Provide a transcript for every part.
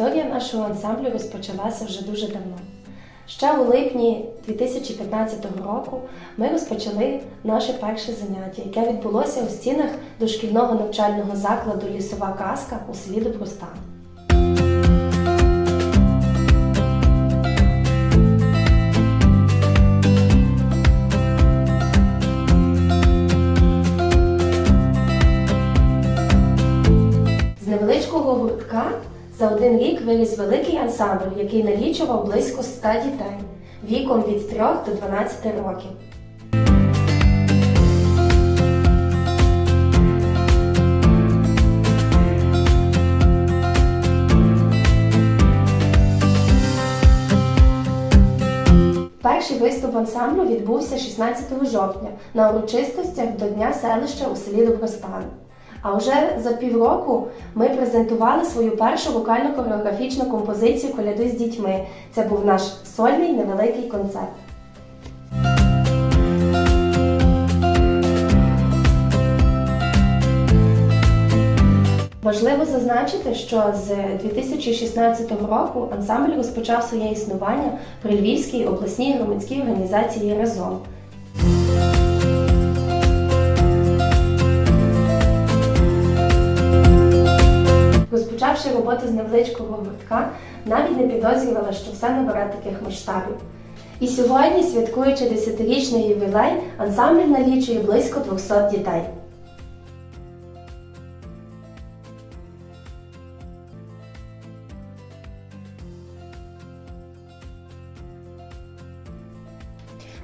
нашого ансамблю розпочалася вже дуже давно. Ще у липні 2015 року ми розпочали наше перше заняття, яке відбулося у стінах дошкільного навчального закладу Лісова казка у селі Добростан. З невеличкого гуртка за один рік виріс великий ансамбль, який налічував близько 100 дітей віком від 3 до 12 років. Перший виступ ансамблю відбувся 16 жовтня на урочистостях до Дня селища у селі Добростан. А вже за півроку ми презентували свою першу вокально-хореографічну композицію Коляди з дітьми. Це був наш сольний невеликий концерт. Важливо зазначити, що з 2016 року ансамбль розпочав своє існування при Львівській обласній громадській організації разом. Розпочавши роботу з невеличкого гуртка, навіть не підозрювала, що все набере таких масштабів. І сьогодні, святкуючи 10-річний ювілей, ансамбль налічує близько 200 дітей.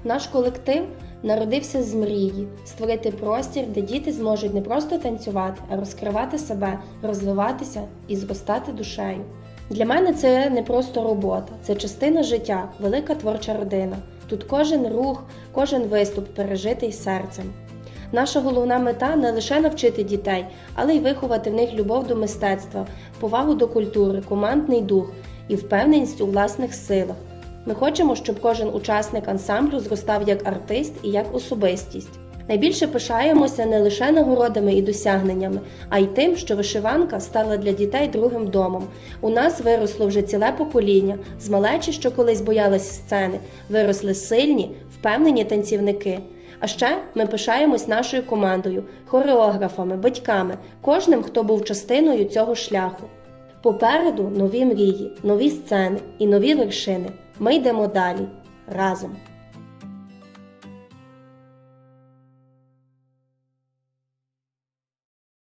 Наш колектив народився з мрії створити простір, де діти зможуть не просто танцювати, а розкривати себе, розвиватися і зростати душею. Для мене це не просто робота, це частина життя, велика творча родина. Тут кожен рух, кожен виступ пережитий серцем. Наша головна мета не лише навчити дітей, але й виховати в них любов до мистецтва, повагу до культури, командний дух і впевненість у власних силах. Ми хочемо, щоб кожен учасник ансамблю зростав як артист і як особистість. Найбільше пишаємося не лише нагородами і досягненнями, а й тим, що вишиванка стала для дітей другим домом. У нас виросло вже ціле покоління, з малечі, що колись боялись сцени, виросли сильні, впевнені танцівники. А ще ми пишаємось нашою командою, хореографами, батьками, кожним, хто був частиною цього шляху. Попереду нові мрії, нові сцени і нові вершини. Ми йдемо далі разом.